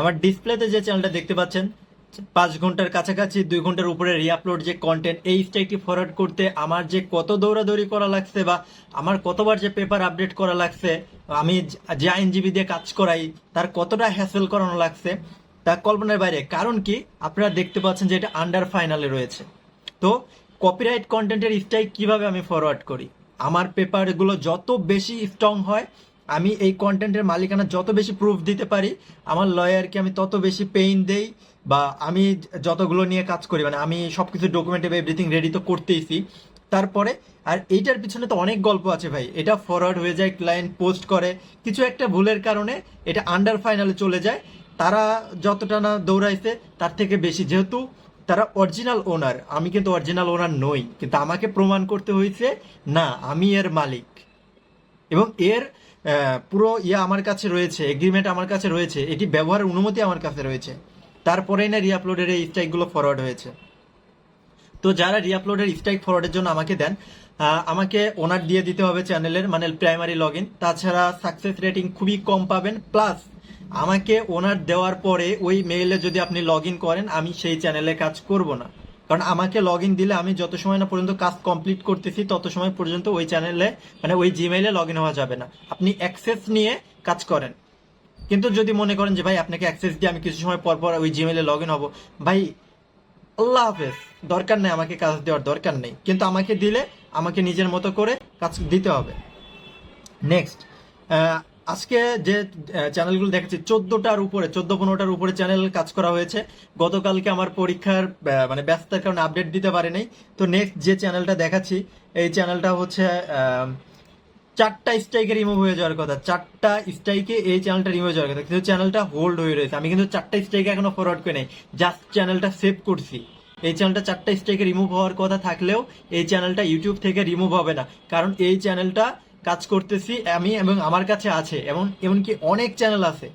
আমার ডিসপ্লেতে যে চ্যানেলটা দেখতে পাচ্ছেন, পাঁচ ঘণ্টার কাছাকাছি, দুই ঘণ্টার উপরে রিআপলোড যে কন্টেন্ট এই স্ট্রাইকটি ফরওয়ার্ড করতে আমার যে কত দৌড়াদৌড়ি করা লাগছে বা আমার কতবার যে পেপার আপডেট করা লাগছে, আমি যে আইনজীবী দিয়ে কাজ করাই, তার কতটা হ্যাসেল করানো লাগছে, তা কল্পনার বাইরে। কারণ কি? আপনারা দেখতে পাচ্ছেন যে এটা আন্ডার ফাইনালে রয়েছে। তো কপিরাইট কন্টেন্টের স্ট্রাইক কীভাবে আমি ফরওয়ার্ড করি? আমার পেপারগুলো যত বেশি স্ট্রং হয় আমি এই কন্টেন্টের মালিকানা যত বেশি প্রুফ দিতে পারি, আমার লয়ারকে আমি তত বেশি পেইন দেই বা আমি যতগুলো নিয়ে কাজ করি মানে আমি সব কিছু ডকুমেন্ট এভরিথিং রেডি তো করতেইছি। তারপরে, আর এইটার পিছনে তো অনেক গল্প আছে ভাই। এটা ফরওয়ার্ড হয়ে যায় ক্লায়েন্ট পোস্ট করে। কিছু একটা ভুলের কারণে এটা আন্ডার ফাইনালে চলে যায়। তারা যতটা না দৌড়াইছে, তার থেকে বেশি। যেহেতু তারা অরিজিনাল ওনার আমি কিন্তু অরিজিনাল ওনার নই। কিন্তু আমাকে প্রমাণ করতে হয়েছে না, আমি এর মালিক। এবং এর পুরো ইয়ে আমার কাছে রয়েছে এগ্রিমেন্ট আমার কাছে রয়েছে, এটি ব্যবহারের অনুমতি আমার কাছে রয়েছে। তারপরেই না রিআপলোডের এই স্ট্রাইকগুলো ফরওয়ার্ড হয়েছে। তো যারা রিআপলোডের স্ট্রাইক ফরওয়ার্ডের জন্য আমাকে দেন আমাকে ওনার দিয়ে দিতে হবে চ্যানেলের মানে প্রাইমারি লগ ইন তাছাড়া সাকসেস রেটিং খুবই কম পাবেন প্লাস আমাকে ওনার দেওয়ার পরে ওই মেইলে যদি আপনি লগ করেন, আমি সেই চ্যানেলে কাজ করব না। কারণ আমাকে লগ ইন দিলে আমি যত সময় না পর্যন্ত কাজ কমপ্লিট করতেছি, তত সময় পর্যন্ত ওই চ্যানেলে মানে ওই জিমেইলে লগ ইন হওয়া যাবে না। আপনি অ্যাক্সেস নিয়ে কাজ করেন। কিন্তু যদি মনে করেন যে, ভাই, আপনাকে অ্যাক্সেস দিয়ে আমি কিছু সময় পর পর ওই জিমেইলে লগ ইন হব। ভাই, আল্লাহ হাফেজ, দরকার নেই আমাকে কাজ দেওয়ার, দরকার নেই। কিন্তু আমাকে দিলে আমাকে নিজের মতো করে কাজ দিতে হবে। নেক্সট আজকে যে চ্যানেলগুলো দেখাচ্ছি, চোদ্দটার উপরে, চোদ্দ পনেরোটার উপরে চ্যানেল কাজ করা হয়েছে। গতকালকে আমার পরীক্ষার মানে ব্যস্ততার কারণে আপডেট দিতে পারি নাই তো নেক্সট যে চ্যানেলটা দেখাচ্ছি, এই চ্যানেলটা হচ্ছে চারটা স্ট্রাইকে রিমুভ হয়ে যাওয়ার কথা। চারটা স্ট্রাইকে এই চ্যানেলটা রিমুভ হয়ে যাওয়ার কথা। কিন্তু চ্যানেলটা হোল্ড হয়ে রয়েছে। আমি কিন্তু চারটা স্ট্রাইকে এখনও ফরওয়ার্ড করে নাই। জাস্ট চ্যানেলটা সেভ করছি। এই চ্যানেলটা চারটা স্ট্রাইকে রিমুভ হওয়ার কথা থাকলেও এই চ্যানেলটা ইউটিউব থেকে রিমুভ হবে না। কারণ এই চ্যানেলটা কাজ করতেছি, আমি এবং আমার কাছে আছে এমন এমনকি অনেক চ্যানেল আছে।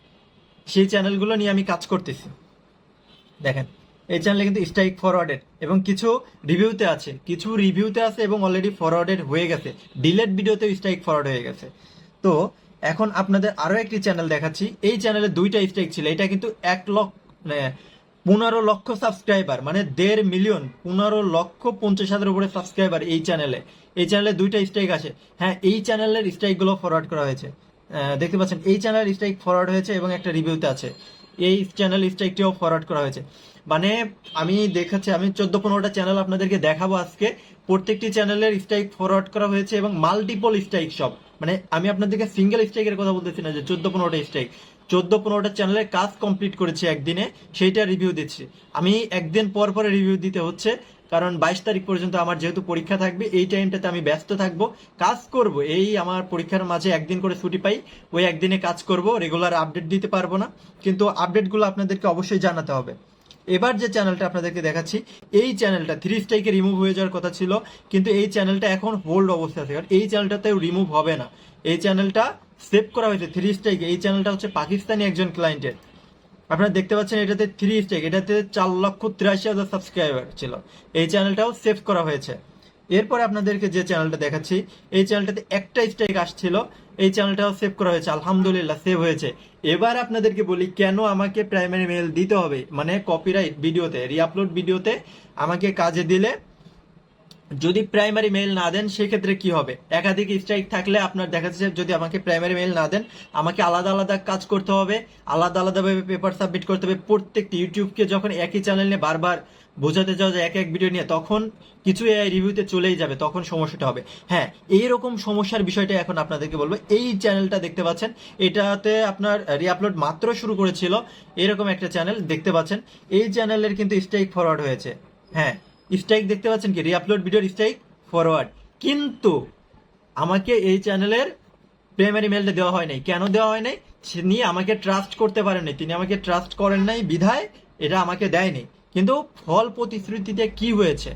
সেই চ্যানেলগুলো নিয়ে আমি কাজ করতেছি। দেখেন, এই চ্যানেলে কিন্তু স্ট্রাইক ফরওয়ার্ডেড এবং কিছু রিভিউতে আছে। কিছু রিভিউতে আছে এবং অলরেডি ফরওয়ার্ডেড হয়ে গেছে। ডিলেট ভিডিওতে স্ট্রাইক ফরওয়ার্ড হয়ে গেছে। তো, এখন আপনাদের আরও একটি চ্যানেল দেখাচ্ছি। এই চ্যানেলে দুইটা স্ট্রাইক ছিল। এটা কিন্তু এক লক্ষ মানে পনেরো লক্ষ সাবস্ক্রাইবার মানে দেড় মিলিয়ন পনেরো লক্ষ পঞ্চাশ হাজার উপরে সাবস্ক্রাইবার এই চ্যানেলে এই চ্যানেলে দুইটা স্ট্রাইক আছে। হ্যাঁ এই চ্যানেলের স্ট্রাইকগুলো ফরওয়ার্ড করা হয়েছে। দেখতে পাচ্ছেন, এই চ্যানেলের স্ট্রাইক ফরওয়ার্ড হয়েছে এবং একটা রিভিউতে আছে। এই চ্যানেল স্ট্রাইকটিও ফরওয়ার্ড করা হয়েছে। মানে আমি দেখাচ্ছি, আমি চোদ্দ পনেরোটা চ্যানেল আপনাদেরকে দেখাবো আজকে। প্রত্যেকটি চ্যানেলের স্ট্রাইক ফরওয়ার্ড করা হয়েছে এবং মাল্টিপল স্ট্রাইক সব। মানে আমি আপনাদেরকে সিঙ্গেল স্ট্রাইকের কথা বলতেছি না যে চোদ্দ পনেরোটা স্ট্রাইক চোদ্দ পনেরোটা চ্যানেলের কাজ কমপ্লিট করেছি একদিনে, সেইটা রিভিউ দিচ্ছি। আমি একদিন পর পরে রিভিউ দিতে হচ্ছে। কারণ বাইশ তারিখ পর্যন্ত আমার যেহেতু পরীক্ষা থাকবে, এই টাইমটাতে আমি ব্যস্ত থাকব। কাজ করব, এই আমার পরীক্ষার মাঝে একদিন করে ছুটি পাই, ওই একদিনে কাজ করব রেগুলার আপডেট দিতে পারব না। কিন্তু আপডেটগুলো আপনাদেরকে অবশ্যই জানাতে হবে। এবার যে চ্যানেলটা আপনাদেরকে দেখাচ্ছি, এই চ্যানেলটা থ্রি স্ট্রাইকে রিমুভ হয়ে যাওয়ার কথা ছিল, কিন্তু এই চ্যানেলটা এখন হোল্ড অবস্থা আছে। কারণ এই চ্যানেলটাতেও রিমুভ হবে না। এই চ্যানেলটা সেভ করা হয়েছে থ্রি স্ট্রাইকে এই চ্যানেলটা হচ্ছে পাকিস্তানি একজন ক্লায়েন্টের আপনারা দেখতে পাচ্ছেন এটাতে থ্রি স্ট্রাইক এটাতে চার লক্ষ তিরাশি হাজার সাবস্ক্রাইবার ছিল। এই চ্যানেলটাও সেভ করা হয়েছে। এরপরে আপনাদেরকে যে চ্যানেলটা দেখাচ্ছি, এই চ্যানেলটাতে একটা স্ট্রাইক আসছিল, এই চ্যানেলটাও সেভ করা হয়েছে, আলহামদুলিল্লাহ সেভ হয়েছে। এবার আপনাদেরকে বলি, কেন আমাকে প্রাইমারি মেল দিতে হবে? মানে কপিরাইট ভিডিওতে রিআপলোড ভিডিওতে আমাকে কাজে দিলে যদি প্রাইমারি মেইল না দেন, সেক্ষেত্রে কি হবে? একাধিক স্ট্রাইক থাকলে আপনার দেখা যাচ্ছে যদি আমাকে প্রাইমারি মেইল না দেন, আমাকে আলাদা আলাদা কাজ করতে হবে, আলাদা আলাদাভাবে পেপার সাবমিট করতে হবে। প্রত্যেকটি ইউটিউবকে যখন একই চ্যানেল নিয়ে বারবার বোঝাতে যাওয়া যায়, এক এক ভিডিও নিয়ে, তখন কিছু এআই রিভিউতে চলেই যাবে, তখন সমস্যাটা হবে। হ্যাঁ এইরকম সমস্যার বিষয়টা এখন আপনাদেরকে বলব। এই চ্যানেলটা দেখতে পাচ্ছেন, এটাতে আপনার রিআপলোড মাত্র শুরু করেছিল, এরকম একটা চ্যানেল দেখতে পাচ্ছেন। এই চ্যানেলের কিন্তু স্ট্রাইক ফরওয়ার্ড হয়েছে। হ্যাঁ স্ট্রাইক দেখতে পাচ্ছেন কি? রিআপলোড ভিডিওর স্ট্রাইক ফরওয়ার্ড কিন্তু আমাকে এই চ্যানেলের প্রাইমারি মেলটা দেওয়া হয় নাই। কেন দেওয়া হয় নাই? তিনি আমাকে ট্রাস্ট করতে পারেন নাই। তিনি আমাকে ট্রাস্ট করেন নাই বিধায় এটা আমাকে দেয়নি। কিন্তু ফল প্রতিশ্রুতিতে কি হয়েছে?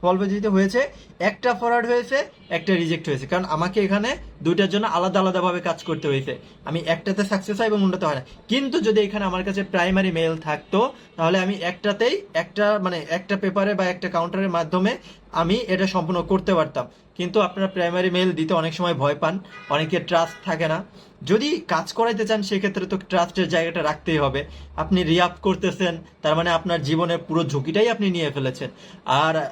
ফল পজিটিভ হয়েছে, একটা ফরওয়ার্ড হয়েছে, একটা রিজেক্ট হয়েছে। কারণ আমাকে এখানে দুইটার জন্য আলাদা আলাদাভাবে কাজ করতে হয়েছে। আমি একটাতে সাকসেস হয় এবং অন্যতে হয় না। কিন্তু যদি এখানে আমার কাছে প্রাইমারি মেল থাকতো, তাহলে আমি একটাতেই একটা মানে একটা পেপারে বা একটা কাউন্টারের মাধ্যমে আমি এটা সম্পূর্ণ করতে পারতাম। কিন্তু আপনারা প্রাইমারি মেল দিতে অনেক সময় ভয় পান অনেকের ট্রাস্ট থাকে না। যদি কাজ করাইতে চান, সেক্ষেত্রে তো ট্রাস্টের জায়গাটা রাখতেই হবে। আপনি রিয়াপ করতেছেন, তার মানে আপনার জীবনের পুরো ঝুঁকিটাই আপনি নিয়ে ফেলেছেন। আর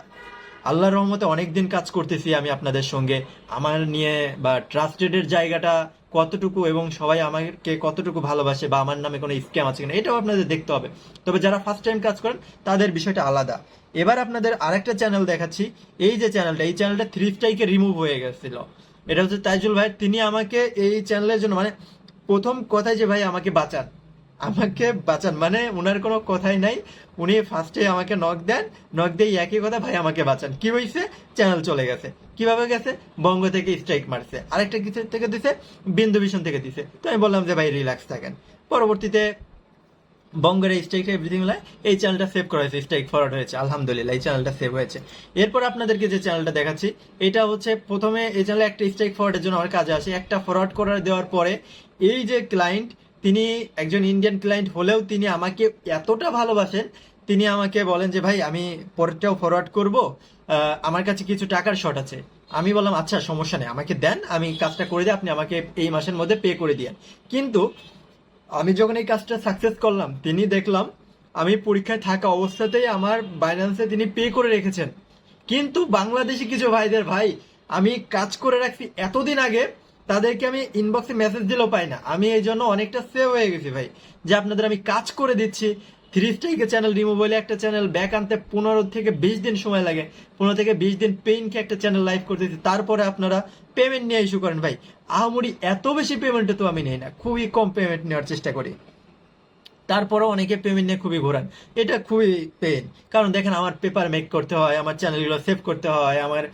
আল্লাহর রহমতে অনেক দিন কাজ করতেছি আমি আপনাদের সঙ্গে। আমার নিয়ে বা ট্রাস্টেডের জায়গাটা কতটুকু এবং সবাই আমাকে কতটুকু ভালোবাসে বা আমার নামে কোনো স্ক্যাম আছে কিনা, এটাও আপনাদের দেখতে হবে। তবে যারা ফার্স্ট টাইম কাজ করেন, তাদের বিষয়টা আলাদা। এবার আপনাদের আরেকটা চ্যানেল দেখাচ্ছি। এই যে চ্যানেলটা এই চ্যানেলটা থ্রি স্ট্রাইকে রিমুভ হয়ে গেছিল। এটা হচ্ছে তাইজুল ভাই, তিনি আমাকে এই চ্যানেলের জন্য মানে প্রথম কথাই যে ভাই আমাকে বাঁচান। আমাকে বাঁচান। মানে উনার কোনো কথাই নাই। উনি ফার্স্টে আমাকে নক দেন। নক দিয়ে একই কথা, ভাই, আমাকে বাঁচান। কি হয়েছে চ্যানেল চলে গেছে। কীভাবে গেছে? বঙ্গ থেকে স্ট্রাইক মারছে। আরেকটা কিছু থেকে দিছে, বিন্দু ভীষণ থেকে দিছে। তো আমি বললাম যে, ভাই রিল্যাক্স থাকেন। পরবর্তীতে বঙ্গের এই স্ট্রাইক এভরিথিং লাই এই চ্যানেলটা সেভ করা হয়েছে। স্ট্রাইক ফরওয়ার্ড হয়েছে। আলহামদুলিল্লাহ, এই চ্যানেলটা সেভ হয়েছে। এরপর আপনাদেরকে যে চ্যানেলটা দেখাচ্ছি, এটা হচ্ছে প্রথমে এই চ্যানেলে একটা স্ট্রাইক ফরওয়ার্ডের জন্য আমার কাজে আসে। একটা ফরওয়ার্ড করার দেওয়ার পরে এই যে ক্লায়েন্ট তিনি একজন ইন্ডিয়ান ক্লায়েন্ট হলেও তিনি আমাকে এতটা ভালোবাসেন, তিনি আমাকে বলেন যে, ভাই, আমি পরেরটাও ফরওয়ার্ড করব আমার কাছে কিছু টাকার শর্ট আছে। আমি বললাম আচ্ছা সমস্যা নেই, আমাকে দেন, আমি কাজটা করে দিই আপনি আমাকে এই মাসের মধ্যে পে করে দিয়েন। কিন্তু আমি যখন এই কাজটা সাকসেস করলাম, তিনি দেখলাম আমি পরীক্ষায় থাকা অবস্থাতেই আমার বাইন্যান্সে তিনি পে করে রেখেছেন। কিন্তু বাংলাদেশি কিছু ভাইদের, ভাই, আমি কাজ করে রাখছি এতদিন আগে তাদেরকে আমি ইনবক্সে মেসেজ দিলেও পাই না। আমি এই জন্য অনেকটা সেভ হয়ে গেছি ভাই। যে আপনাদের আমি কাজ করে দিচ্ছি। থ্রি স্ট্রাইকে চ্যানেল রিমুভ হলে একটা চ্যানেল ব্যাক আনতে পনেরো থেকে বিশ দিন সময় লাগে। পনেরো থেকে বিশ দিন পেইনকে একটা চ্যানেল লাইভ করে দিচ্ছি তারপরে আপনারা পেমেন্ট নিয়ে ইস্যু করেন ভাই। আহামরি এত বেশি পেমেন্টে তো আমি নেই না। খুবই কম পেমেন্ট নেওয়ার চেষ্টা করি। তারপরেও অনেকে পেমেন্ট নিয়ে খুবই ঘোরান। এটা খুবই পেন কারণ দেখেন, আমার পেপার মেক করতে হয়, আমার চ্যানেলগুলো সেভ করতে হয়, আমার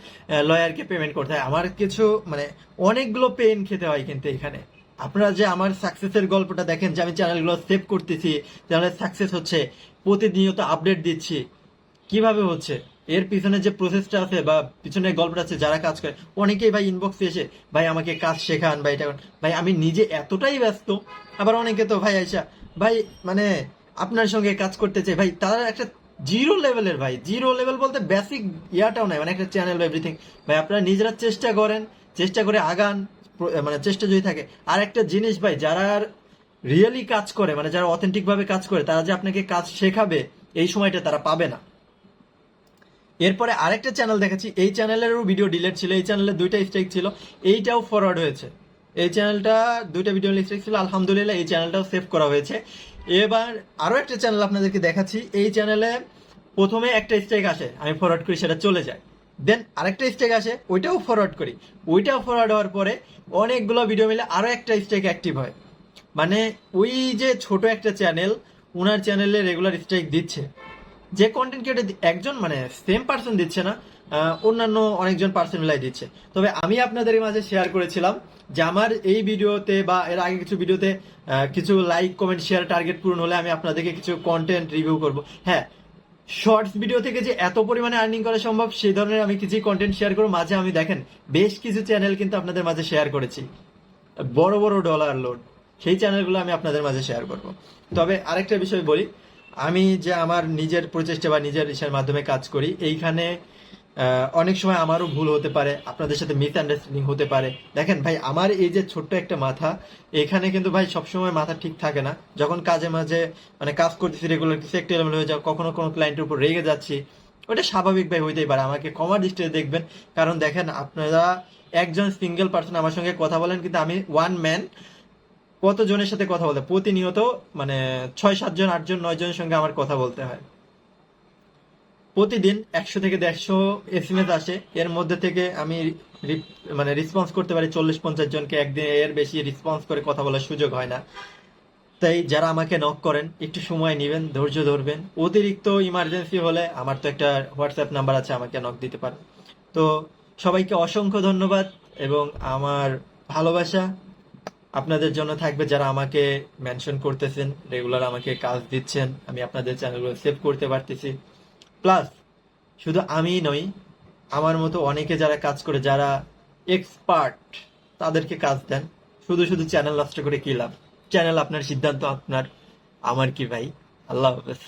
লয়ারকে পেমেন্ট করতে হয়। আমার কিছু মানে অনেকগুলো পেন খেতে হয় কিন্তু এখানে। আপনারা যে আমার সাকসেসের গল্পটা দেখেন, যে আমি চ্যানেলগুলো সেভ করতেছি চ্যানেলের সাকসেস হচ্ছে, প্রতিনিয়ত আপডেট দিচ্ছি। কীভাবে হচ্ছে? এর পিছনে যে প্রসেসটা আছে বা পিছনে গল্পটা আছে, যারা কাজ করে, অনেকেই ভাই ইনবক্সে এসে, ভাই, আমাকে কাজ শেখান, ভাই, এটা ভাই, আমি নিজে এতটাই ব্যস্ত। আবার অনেকে তো ভাই আইসা ভাই মানে আপনার সঙ্গে কাজ করতে চাই। ভাই, তারা একটা জিরো লেভেলের ভাই। জিরো লেভেল বলতে বেসিক ইয়াটাও নাই মানে একটা চ্যানেল বা এভরিথিং ভাই, আপনারা নিজেরা চেষ্টা করেন, চেষ্টা করে আগান মানে চেষ্টা যদি থাকে। আর একটা জিনিস, ভাই, যারা রিয়েলি কাজ করে মানে যারা অথেন্টিক ভাবে কাজ করে, তারা যে আপনাকে কাজ শেখাবে, এই সময়টা তারা পাবে না। এরপরে আরেকটা চ্যানেল দেখেছি এই চ্যানেলেরও ভিডিও ডিলেট ছিল, এই চ্যানেলে দুইটা স্ট্রাইক ছিল, এইটাও ফরওয়ার্ড হয়েছে। এই চ্যানেলটা দুইটা ভিডিও স্ট্রাইক ছিল আলহামদুলিল্লাহ এই চ্যানেলটাও সেভ করা হয়েছে। এবার আরও একটা চ্যানেল আপনাদেরকে দেখাচ্ছি। এই চ্যানেলে প্রথমে একটা স্ট্রাইক আসে, আমি ফরওয়ার্ড করি, সেটা চলে যায়। দেন আরেকটা স্ট্রাইক আসে, ওইটাও ফরওয়ার্ড করি। ওইটাও ফরওয়ার্ড হওয়ার পরে অনেকগুলো ভিডিও মিলে আরও একটা স্ট্রাইক অ্যাক্টিভ হয়। মানে ওই যে ছোট একটা চ্যানেল ওনার চ্যানেলে রেগুলার স্ট্রাইক দিচ্ছে। যে কন্টেন্ট ক্রিয়েটর একজন মানে সেম পার্সন দিচ্ছে না অন্যান্য অনেকজন পার্সন মিলাই দিচ্ছে। তবে আমি আপনাদের মাঝে শেয়ার করেছিলাম যে আমার এই ভিডিওতে বা এর আগে কিছু ভিডিওতে কিছু লাইক কমেন্ট শেয়ার টার্গেট পূরণ হলে আমি আপনাদেরকে কিছু কন্টেন্ট রিভিউ করব। হ্যাঁ শর্টস ভিডিও থেকে যে এত পরিমাণে আর্নিং করা সম্ভব, সেই ধরনের আমি কিছু কন্টেন্ট শেয়ার করব। মাঝে আমি দেখেন, বেশ কিছু চ্যানেল কিন্তু আপনাদের মাঝে শেয়ার করেছি। বড় বড় ডলার লোড সেই চ্যানেলগুলো আমি আপনাদের মাঝে শেয়ার করব। তবে আরেকটা বিষয় বলি আমি যে আমার নিজের প্রচেষ্টা বা নিজের ইসের মাধ্যমে কাজ করি, এইখানে অনেক সময় আমারও ভুল হতে পারে, আপনাদের সাথে মিস আন্ডারস্ট্যান্ডিং হতে পারে। দেখেন ভাই, আমার এই যে ছোট্ট একটা মাথা, এখানে কিন্তু ভাই সবসময় মাথা ঠিক থাকে না। যখন কাজে মাঝে মানে কাজ করতেছি রেগুলার কিছু একটা এলোমেলো হয়ে যাও, কখনো কোনো ক্লায়েন্টের উপর রেগে যাচ্ছি, ওটা স্বাভাবিক ভাই হইতেই পারে। আমাকে কমার দৃষ্টিতে দেখবেন। কারণ দেখেন, আপনারা একজন সিঙ্গেল পার্সন আমার সঙ্গে কথা বলেন, কিন্তু আমি ওয়ান ম্যান কত জনের সাথে কথা বলতে প্রতিনিয়ত মানে ছয়, সাতজন, আটজন নয় জনের সঙ্গে আমার কথা বলতে হয়। প্রতিদিন একশো থেকে দেড়শো এস এম এস আসে। এর মধ্যে থেকে আমি মানে রেসপন্স করতে পারি চল্লিশ, পঞ্চাশ জনকে। একদিন এর বেশি রেসপন্স করে কথা বলার সুযোগ হয় না। তাই যারা আমাকে নক করেন, একটু সময় নেবেন, ধৈর্য ধরবেন। অতিরিক্ত ইমার্জেন্সি হলে আমার তো একটা হোয়াটসঅ্যাপ নাম্বার আছে, আমাকে নক দিতে পারেন। তো সবাইকে অসংখ্য ধন্যবাদ এবং আমার ভালোবাসা। আপনাদের জন্য থাকবে যারা আমাকে মেনশন করতেছেন রেগুলার আমাকে কাজ দিচ্ছেন, আমি আপনাদের চ্যানেলগুলো সেভ করতে পারতেছি। প্লাস শুধু আমি নই, আমার মতো অনেকে যারা কাজ করে, যারা এক্সপার্ট তাদেরকে কাজ দেন। শুধু শুধু চ্যানেল নষ্ট করে কি লাভ? চ্যানেল আপনার সিদ্ধান্ত, আপনার, আমার কি ভাই? আল্লাহ হাফেজ।